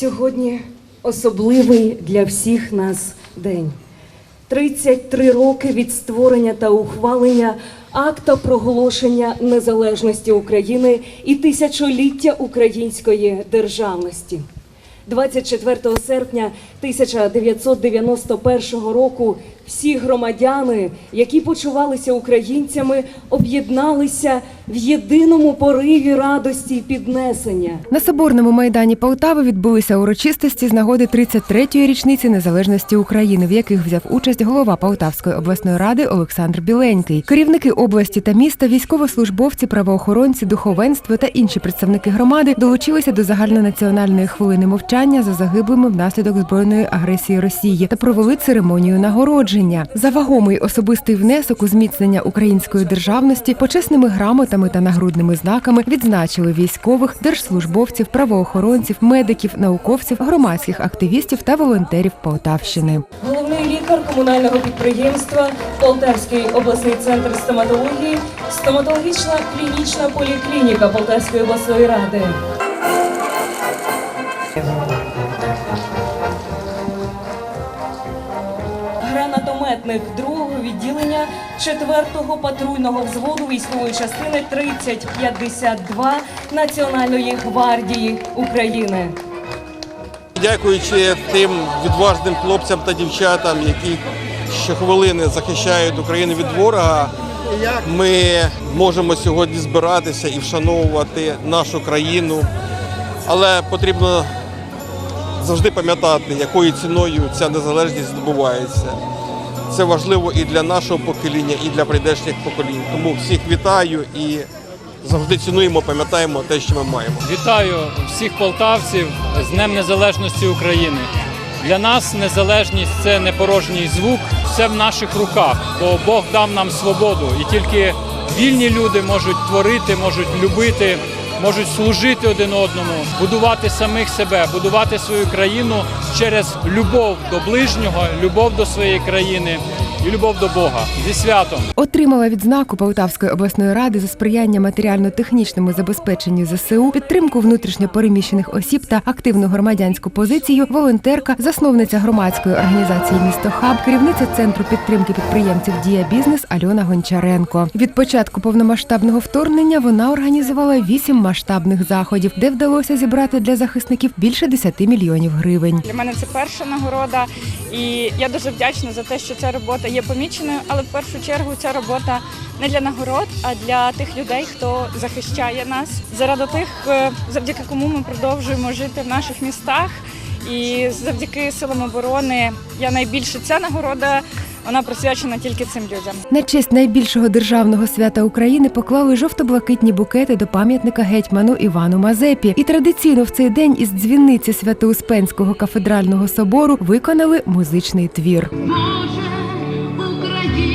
Сьогодні особливий для всіх нас день. 33 роки від створення та ухвалення акта проголошення незалежності України і тисячоліття української державності. 24 серпня 1991 року всі громадяни, які почувалися українцями, об'єдналися в єдиному пориві радості і піднесення. На соборному майдані Полтави відбулися урочистості з нагоди 33-ї річниці незалежності України, в яких взяв участь голова Полтавської обласної ради Олександр Біленький. Керівники області та міста, військовослужбовці, правоохоронці, духовенство та інші представники громади долучилися до загальнонаціональної хвилини мовчання за загиблими внаслідок збройної агресії Росії та провели церемонію нагородження за вагомий особистий внесок у зміцнення української державності почесними грамотами та нагрудними знаками відзначили військових, держслужбовців, правоохоронців, медиків, науковців, громадських активістів та волонтерів Полтавщини. Головний лікар комунального підприємства Полтавський обласний центр стоматології, стоматологічна клінічна поліклініка Полтавської обласної ради. Гранатометник другого відділення 4-го патрульного взводу військової частини 3052 Національної гвардії України. Дякуючи тим відважним хлопцям та дівчатам, які щохвилини захищають Україну від ворога, ми можемо сьогодні збиратися і вшановувати нашу країну. Але потрібно завжди пам'ятати, якою ціною ця незалежність здобувається. Це важливо і для нашого покоління, і для прийдешніх поколінь. Тому всіх вітаю і завжди цінуємо, пам'ятаємо те, що ми маємо. Вітаю всіх полтавців з Днем Незалежності України. Для нас незалежність це не порожній звук, все в наших руках, бо Бог дав нам свободу, і тільки вільні люди можуть творити, можуть любити, можуть служити один одному, будувати самих себе, будувати свою країну через любов до ближнього, любов до своєї країни і любов до Бога зі святом. Отримала відзнаку Полтавської обласної ради за сприяння матеріально-технічному забезпеченню ЗСУ, підтримку внутрішньопереміщених осіб та активну громадянську позицію, волонтерка, засновниця громадської організації Місто Хаб, керівниця центру підтримки підприємців Дія Бізнес Альона Гончаренко. Від початку повномасштабного вторгнення вона організувала вісім масштабних заходів, де вдалося зібрати для захисників більше 10 мільйонів гривень. Для мене це перша нагорода, і я дуже вдячна за те, що ця робота є поміченою. Але в першу чергу ця робота не для нагород, а для тих людей, хто захищає нас, заради тих, е, завдяки кому ми продовжуємо жити в наших містах. І завдяки силам оборони я найбільше ця нагорода. Вона присвячена тільки цим людям. На честь найбільшого державного свята України поклали жовто-блакитні букети до пам'ятника гетьману Івану Мазепі. І традиційно в цей день із дзвіниці Свято-Успенського кафедрального собору виконали музичний твір. Боже, Para allí.